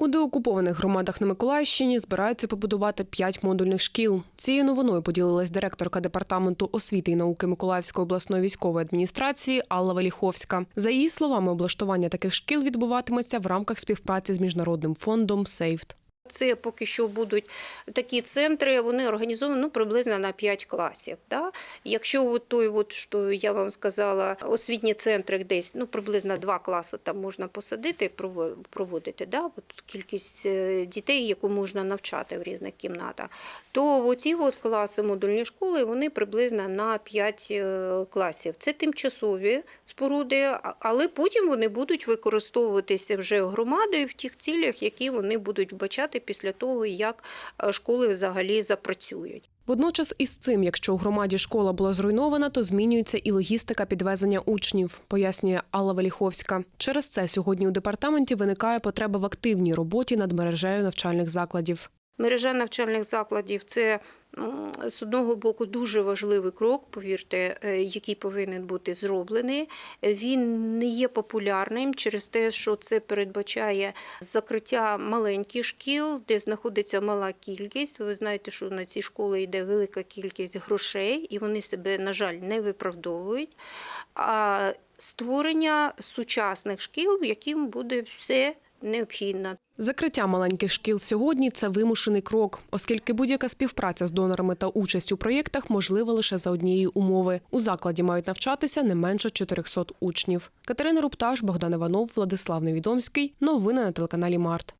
У деокупованих громадах на Миколаївщині збираються побудувати п'ять модульних шкіл. Цією новиною поділилась директорка департаменту освіти і науки Миколаївської обласної військової адміністрації Алла Веліховська. За її словами, облаштування таких шкіл відбуватиметься в рамках співпраці з міжнародним фондом «Сейфт». Це поки що будуть такі центри, вони організовані ну, приблизно на 5 класів. Да? Якщо от той, от, що я вам сказала, освітні центри десь ну, приблизно 2 класи там можна посадити і проводити, да? от кількість е, дітей, яку можна навчати в різних кімнатах, то оці от класи модульні школи вони приблизно на 5 е, класів. Це тимчасові споруди, але потім вони будуть використовуватися вже громадою в тих цілях, які вони будуть вбачати після того, як е, школи взагалі запрацюють. Водночас із цим, якщо у громаді школа була зруйнована, то змінюється і логістика підвезення учнів, пояснює Алла Веліховська. Через це сьогодні у департаменті виникає потреба в активній роботі над мережею навчальних закладів. Мережа навчальних закладів це з одного боку дуже важливий крок, повірте, е, який повинен бути зроблений. Він не є популярним через те, що це передбачає закриття маленьких шкіл, де знаходиться мала кількість. Ви знаєте, що на ці школи йде велика кількість грошей, і вони себе, на жаль, не виправдовують. А створення сучасних шкіл, в яким буде все необхідно. Закриття маленьких шкіл сьогодні це вимушений крок, оскільки будь-яка співпраця з донорами та участь у проєктах можлива лише за однієї умови. У закладі мають навчатися не менше 400 учнів. Катерина Рупташ, Богдан Іванов, Владислав Невідомський. Новини на телеканалі Март.